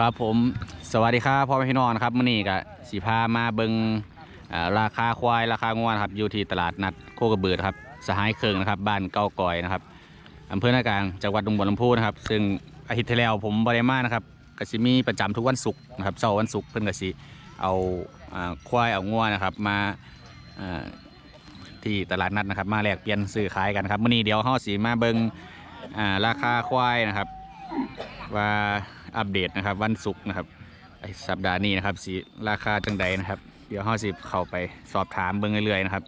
ครับผมสวัสดีครับพ่อแม่พี่น้องนะครับมื่อนี้ก็สีพามาเบิงราคาควายราคางวนะครับอยู่ที่ตลาดนัดโคกระเบือครับสหายเคืองนะครับ บ้านเก้ากอยนะครับอำเภอหน้ากลางจังหวัดดงบัวลำพูนะครับ ซึ่งอาทิตย์ที่แล้วผมบริมานะครับกสิมีประจำทุกวันศุกร์นะครับเสาร์วันศุกร์เพิ่นกสิเอาอควายเอางวนะครับมาที่ตลาดนัดนะครับ มาแลกเปลี่ยนซื้อขายกันครับมื่อนี้เดี๋ยวเฮาสีมาเบิงราคาควายนะครับว่า อัปเดตนะครับ วันศุกร์นะครับสัปดาห์นี้นะครับสีราคาจังใดนะครับ เดี๋ยวเฮาสิเข้าไปสอบถามเบิ่งเรื่อยๆนะครับ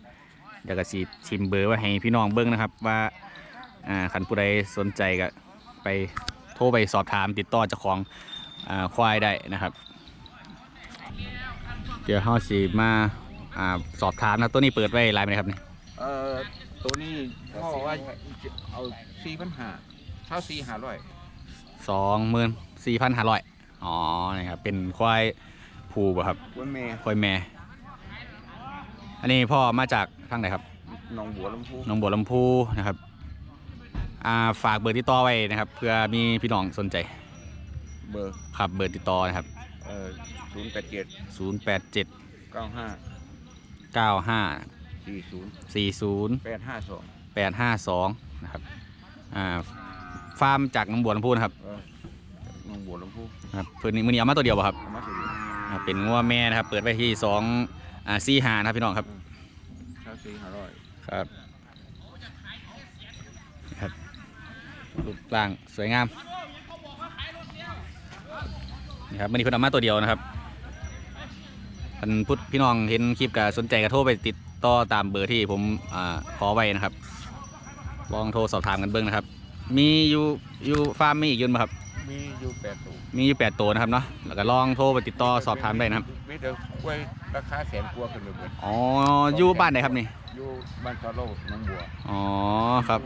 เดี๋ยวก็สิชิมเบอร์ไว้ให้พี่น้องเบิ่งนะครับ ว่าอ่าคันผู้ใดสนใจก็ไปโทรไปสอบถามติดต่อเจ้าของอ่าควายได้นะครับ เดี๋ยวเฮาสิมาอ่าสอบถามนะตัวนี้เปิดไว้หลายไหมครับนี่เอ่อตัวนี้พ่อว่าเอาสี่พันห้าเท่าสี่ห้าร้อย สองหมื่นสี่พันห้าร้อยอ๋อนี่ครับเป็นควายผูบ่ครับวันแม่ควายแม่ อันนี้พ่อมาจากทางไหนครับหนองบัวลำพูหนองบัวลำพูนะครับอ่าฝากเบอร์ติดต่อไว้นะครับเพื่อมีพี่น้องสนใจเบอร์ครับเบอร์ติดต่อนะครับเอ่อศูนย์แปดเจ็ด087เก้าห้า95สี่ศูนย์40แปดห้าสอง852นะครับอ่า ฟาร์มจากหนองบัวลำพูนะครับเออหนองบัวลำพูครับเพื่อนนี้มือนี้เอามาตัวเดียวป่ะครับเอามาตัวเดียวอ่าเป็นงัวแม่นะครับ เปิดไว้ที่2อ่า4หานะครับพี่น้องครับเท่าสี่ห้าร้อยครับครับรูปร่างสวยงามนี่ครับวันนี้เพิ่นเอามาตัวเดียวนะครับท่านพุทธพี่น้องเห็นคลิปก็สนใจก็โทรไปติดต่อตามเบอร์ที่ผมอ่าขอไว้นะครับ ลองโทรสอบถามกันเบิ้งนะครับ มีอยู่อยู่ฟาร์มมีอีกอยืนไหมครับ มีอยู่แปดตัวมีอยู่แปดตัวนะครับเนาะแล้วก็ลองโทรไปติดต่อสอบถามได้นะครับมีแต่กล้วยราคาแสนกว่าขึ้นไปหมดอ๋ออยู่บ้านไหนครับนี่อยู่บ้านซาโลหนองบัวอ๋อครับ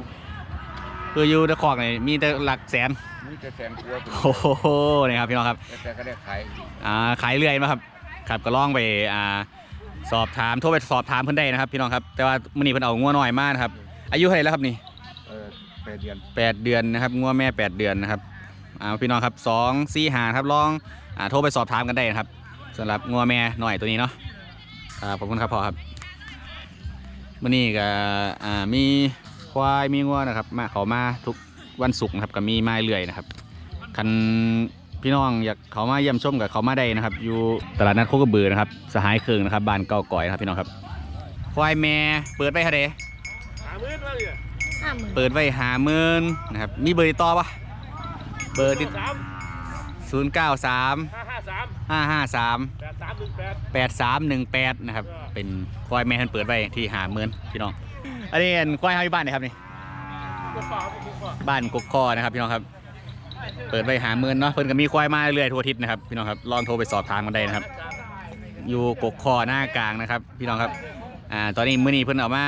คืออยู่ตะคอกนี่มีแต่หลักแสนมีแต่แสนกว่าขึ้นโอ้โหนี่ครับพี่น้องครับแต่ก็ได้ขายอ่าขายเรื่อยมาครับครับก็ลองไปอ่าสอบถามโทรไปสอบถามเพิ่นได้นะครับ พี่น้องครับแต่ว่ามื้อนี้เพิ่นเอางัวน้อยมากนะครับอายุเท่าไหร่แล้วครับนี่เออแป ดเดือนแปดเดือนนะครับงัวแม่แปดเดือนนะครับอ่าพี่น้องครับสองสี่หาครับลองอ่าโทรไปสอบถามกันได้นะครับสำหรับงัวแม่หน่อยตัวนี้เนาะครับขอบคุณครับพ่อครับมื้อนี้ก็อ่ามีควายมีงัวนะครับ มาเขามาทุกวันศุกร์นะครับก็มีมาเรื่อยนะครับคันพี่น้องอยากเขามาเยี่ยมชมกับเขามาได้นะครับ อยู่ตลาดนัดโคกระบือนะครับสหายเคืองนะครับบ้านเก้าก่อยนะครับพี่น้องครับ ควายแม่เปิดไว้เท่าไหร่ห้าหมื่นมาเลย ห้าหมื่นเปิดไว้หาหมื่นนะครับ มีเบอร์ติดต่อปะเบอร์ติดสามศูนย์เก้าสามห้าห้าสามห้าห้าสามแปดสามหนึ่งแปดแปดสามหนึ่งแปดนะครับ เป็นควายแม่ท่านเปิดไว้ที่หาหมื่นพี่น้อง อันนี้เป็นควายเฮาอยู่บ้านไหนครับนี่ก็เปาไม่ถูกบ้านกกคอนะครับพี่น้องครับ เปิดไว้หาหมื่นเนาะ เพิ่นก็มีควายมาเรื่อยทั่วอาทิศนะครับพี่น้องครับ ลองโทรไปสอบถามกันได้นะครับ อยู่กกคอหน้ากลางนะครับ พี่น้องครับ อ่า ตอนนี้มื้อนี้เพิ่นเอามา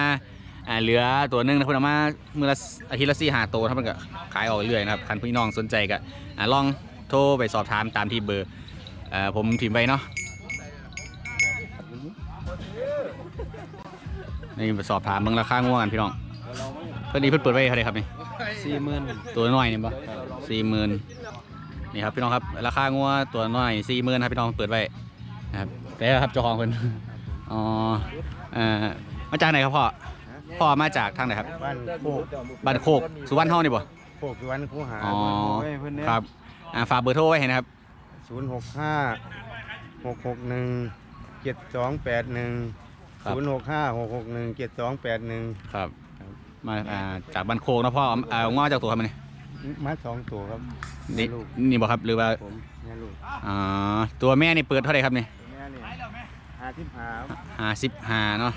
อ่าเหลือตัวหนึงนะเพิ่นเอามามื้อละอาทิตย์ละสี่ห้าตัวถ้าเพิ่นก็ขายออกเรื่อยนะครับคันพี่น้องสนใจก็อ่าลองโทรไปสอบถามตามที่เบอร์อ่าผมถิ่มไว้เนาะนี่ไปสอบถามเบิ่งราคาง่วงกันพี่น้องเพิ่นนี่เพิ่นเปิดไว้เท่าไหร่ครับนี่สี่หมื่นตัวน้อยนี่ปะสี่หมื่นนี่ครับพี่น้องครับราคางัวตัวน้อยสี่หมื่นครับพี่น้องเปิดไว้นะครับแต่ครับเจ้าของคนอ๋อเอ่อมาจากไหนครับพ่อ พ่อมาจากทางไหนครับ บ้านโคกบ้านโคก สุวรรณเฮานี่บ่ โคกสุวรรณคูหาอ๋อ เว้ยเพิ่นเนี่ยครับอ่าฝากเบอร์โทรไว้ให้นะครับ ศูนย์หกห้าหกหกหนึ่งเจ็ดสองแปดหนึ่งครับ ศูนย์หกห้าหกหกหนึ่งเจ็ดสองแปดหนึ่งครับ มาอ่าจากบ้านโคกนะพ่อเอาเอาง้อจากตัวครับมันนี่มาสองตัวครับนี่ลูกนี่บ่ครับหรือว่าผมแม่ลูกอ๋อตัวแม่นี่เปิดเท่าไหร่ครับนี่แม่นี่หาที่หาห้าสิบห้าเนาะ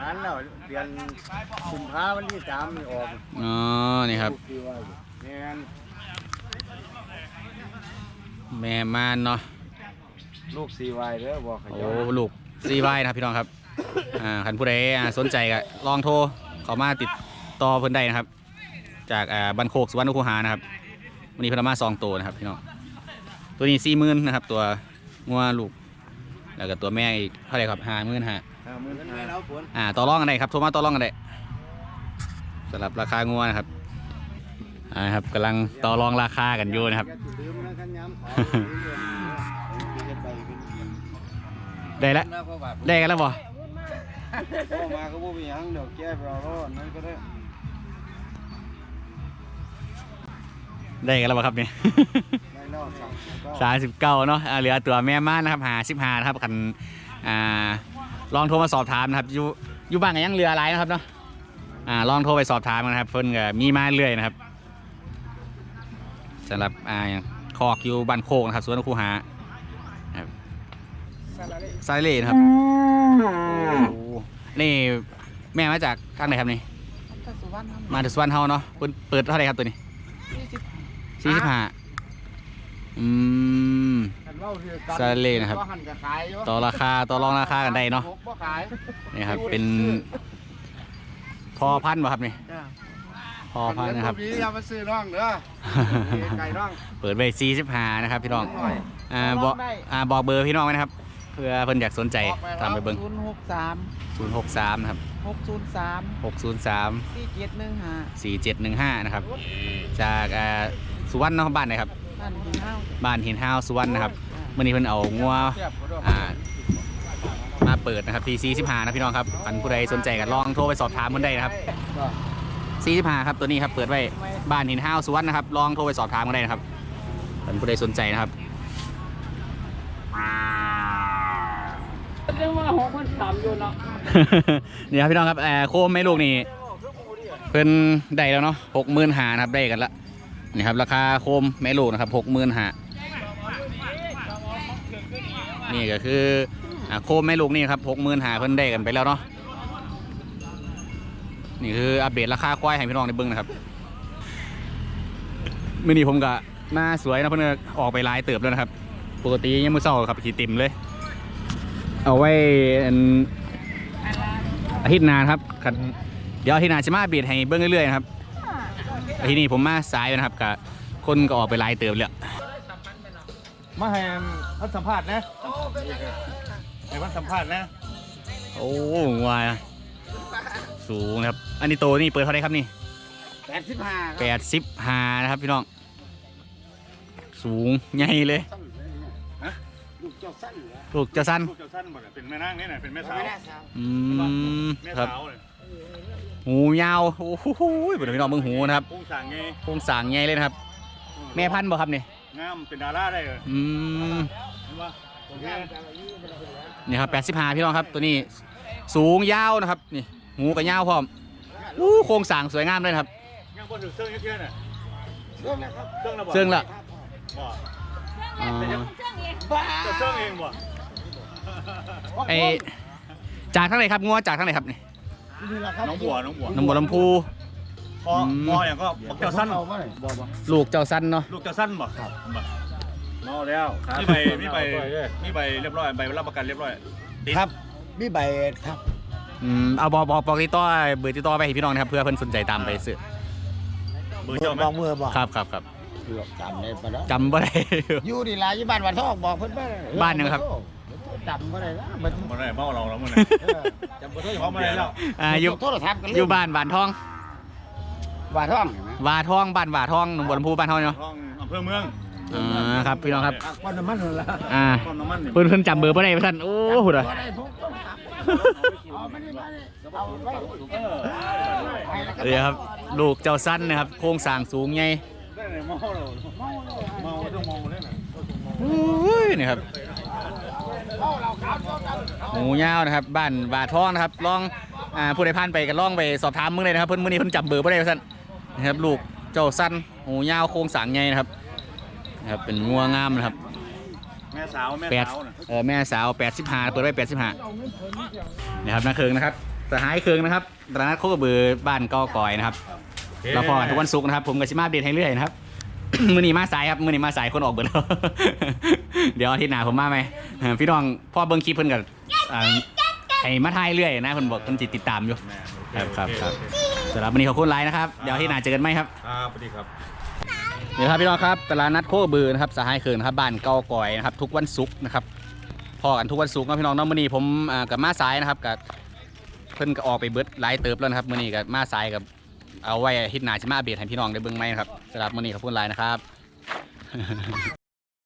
มันแล้วเดือนกุมภาวันที่สามนี่ออกอ๋อ นี่ครับลูกที่ว่าอยู่แม่นแม่ม่านเนาะ ลูกซีวายเด้อบอกขโอ้ยอลูกซีไว้นะครับพี่น้องครับ อ่าคันผู้ใดอ่าสนใจก็ลองโทรเขามาติดต่อเพิ่นได้นะครับ จากอ่าบันโคกสุวรรณคูหานะครับ วันนี้เพนเอามาสองตัวนะครับพี่น้อง ตัวนี้สี่หมื่นนะครับ ตัวงัวลูก แล้วก็ตัวแม่อีกเท่าไหร่ครับห้าหมื่นห้าห้าหมื่นห้าแล้วฝนอ่าต่อรองกันได้ครับโทรมาต่อรองกันได้สำหรับราคางัวนะครับอ่าครับกำลังต่อรองราคากันอยู่นะครับอย่าลืมนะขันย้ได้แล้วได้กันแล้วบ่มาก็บ่มีหยังเดี๋ยวแก้ไปเอาแล้วนั่นก็ได้ได้กันแล้วบ่ครับเนี่ยได้แล้ว สั่งก็สามสิบเก้าเนาะอ่าเหลือตัวแม่ม่านนะครับหาสิบหานะครับคันอ่าลองโทรมาสอบถามนะครับอยู่อยู่บ้านกันยังเรืออะไรนะครับเนาะอ่าลองโทรไปสอบถามกันนะครับเพิ่นก็มีมาเรื่อยนะครับสำหรับอ่าอย่างคอกอยู่บ้านโคกนะครับสวนคูหานะครับซาเล่นะครับโอ้นี่แม่มาจากทางไหนครับนี่มาจากสุวรรณเฮาเนาะเปิดเปิดเท่าไหร่ครับตัวนี้สี่สิบห้า อืม ซาเล่นะครับหันก็ขายอยู่ต่อราคาต่อรองราคากันได้เนาะบ่ขายนี่ครับ เป็นพอพันธุ์ป่ะครับนี่พอพันธุ์นะครับพี่อย่ามาซื้อน้องเด้อไก่น้องเปิดไว้สี่สิบห้านะครับพี่น้องหน่อยอ่าบอกอ่าบอกเบอร์พี่น้องไว้นะครับเพื่อเพิ่นอยากสนใจตามไปเบิ่งศูนย์หกสามศูนย์หกสามนะครับหกศูนย์สามหกศูนย์สามสี่เจ็ดหนึ่งห้าสี่เจ็ดหนึ่งห้านะครับ จากอ่าสุวรรณเนาะบ้านไหนครับท่านหินห้าว บ้านหินห้าวสุวรรณนะครับมื่อนี้เพิ่นเอางัวเทียบก็ด้วยอ่ามาเปิดนะครับที่สี่สิบห้านะพี่น้องครับคันผู้ใดสนใจก็ลองโทรไปสอบถามเพิ่นได้นะครับสี่สิบห้าครับตัวนี้ครับเปิดไว้บ้านหินห้าวสวนนะครับลองโทรไปสอบถามกันได้นะครับท่านผู้ใดสนใจนะครับเรื่องว่าหกพันสามอยู่เนาะนี่ครับพี่น้องครับแอร์โคมไม่ลูกนี่เพิ่นได้แล้วเนาะหกหมื่นหานะครับได้กันละ นี่ครับราคาโคมแม่ลูกนะครับหกหมื่นหานี่ก็คืออโคมแม่ลูกนี่ครับหกหมื่นหาเพิ่นได้กันไปแล้วเนาะนี่คืออัปเดตราคาควายให้พี่น้องได้เบิ่งนะครับมื่อนี้ผมก็มาสวยนะเพิ่นก็ออกไปหลายเติบแล้วนะครับ ปกติยังมือเศร้าครับขี่ติมเลย เอาไว้อาทิตย์หนานครับเดี๋ยวอาทิตย์หนาจะมาเบียดให้เบิ้องเรื่อยๆนะครับ ทิตย์นี้ผมมาสายไปนะครับกับคนก็ออกไปหลายเติบเลยมาให้พันสัมภาษณ์นะให้พันสัมภาษณ์นะ โอ้วายสูงนะครับ อันนี้โตนี่เปิดเท่าไหรครับนี่แปดสิบห้าแปดสิบห้านะครับพี่น้อง สูงใหญ่เลย ลูกเจ้าสั้นเหรอลูกเจะสั้นลูกเจ้าสั้นบ่เนี่ยเป็นแม่นางนี่น่ะเป็นแม่สาวไม่ได้สาวอืมแม่ครับ สาวเลยหูยาว โอ้โหเปิดพี่น้องเบิ่งหูนะครับพุงสั่งไงโครงสร้างใหญ่เลยนะครับ แม่พันธุ์บ่ครับนี่งามเป็นดาราได้เลยอืมเห็นปะโอเคนี่ครับ85พี่น้องครับ ตัวนี้ สูงยาวนะครับ นี่ หูกับยาวพร้อมอู้โครงสร้างสวยงามเลยนะครับยังบ่ถึงเสื้อเยอะๆน่ะเรื่องนะครับเสื้อระบ่เสื่องละบ่ อ๋อจะเสื้อเองบ่ไอจากทางไหนครับงัวจากทางไหนครับนี่นี่แหละครับน้องบัวน้องบัวหนองบัวลำพูพออืมพออย่างก็บอกเจ้าสั้นเอาไหมบอกบอกลูกเจ้าสั้นเนาะลูกเจ้าสั้นบ่ครับบ่เมาแล้วมีใบมีใบมีใบเรียบร้อยใบรับประกันเรียบร้อยติดครับมีใบครับอืมเอาบอกบอกบอกติดต่อเบอร์ติดต่อไปให้พี่น้องนะครับเพื่อเพิ่นสนใจตามไปซื้อเบอร์เจ้าไหมบอกมือบอกครับครับครับหลอก จำได้ปะเนาะจำบ่ได้ อยู่ดีลาอยู่บ้านวันทองบอกเพิ่นบ้านบ้านยังครับ จำบ่ได้ละมันบ่ได้เมาเราแล้วมื้อเออจำบ่ได้นี้เมาไม่ได้แล้วอ่าอยู่โทรศัพท์กันเลยอยู่บ้านบ้านทองบ้านทองเห็นไหมวาทองบ้านวาทองหนองบัวลำพูบ้านทองเนาะห้องอำเภอเมืองอ่าครับพี่น้องครับวันน้ำมันนั่นละอ่าต้นน้ำมันนี่เพิ่นเพิ่นจำเบอร์บ่ได้ท่านโอ้โหดอะ บ่ได้ผมต้องถามเอาไม่ได้มาเลยเอาไว้เออ ให้แล้วก็ เดี๋ยวครับลูกเจ้าสั้นนะครับ โครงสร้างสูงให ญ่ได้เลยเมาเราเมาต้องเมาเลยนะอุ้ยนี่ครับหมูยาวนะครับ บ้านบาทองนะครับลองอ่าผู้ใดผ่านไปก็ลองไปสอบถามมึงเลยนะครับเพิ่นมื้อนี้เพิ่นจำเบอร์บ่ได้ว่าซั่นนะครับลูกเจ้าสั้นหมูยาวโครงสางใหญ่นะครับนะครับเป็นงัวงามนะครับแม่สาวแม่แปดสาวน่ะเออแม่สาว85เปิดไว้85นะครับนาเคืองนะครับสหายเคืองนะครับตลานัดโคกระบือบ้านกอกอยนะครับ เราพอกันทุกวันศุกร์นะครับ ผมกับชิมาอัปเดตให้เรื่อยนะครับ มือนี้มาสายครับ มือนี้มาสายคนออกเบิดแล้ว เดี๋ยวอาทิตย์หน้าผมมาไหมเออพี่น้องพ่อเบิ้งคลิปเพิ่นกับอ่าให้มาทายเรื่อยนะเพิ่นบอกเพิ่นจิตติดตามอยู่ ครับครับครับ สำหรับวันนี้ขอบคุณไลน์นะครับ เดี๋ยวอาทิตย์หน้าเจอกันไหมครับ ครับสวัสดีครับ เดี๋ยวครับพี่น้องครับตลาดนัดโคกระบือนะครับสหายเคืองนะครับบ้านเกากอยนะครับทุกวันศุกร์นะครับพอกันทุกวันศุกร์นะพี่น้องเน้องมือนี้ผมอ่ากับมาสายนะครับกับเพิ่นก็ออกไปเบิดหลายเติบแล้วนะครับมือนี้กับมาสายกับ เอาไว้อาทิตย์หน้าจะมาอัปเดตให้พี่น้องได้เบิ่งไหมนะครับสำหรับมือนี้ขอบคุณไลน์นะครับ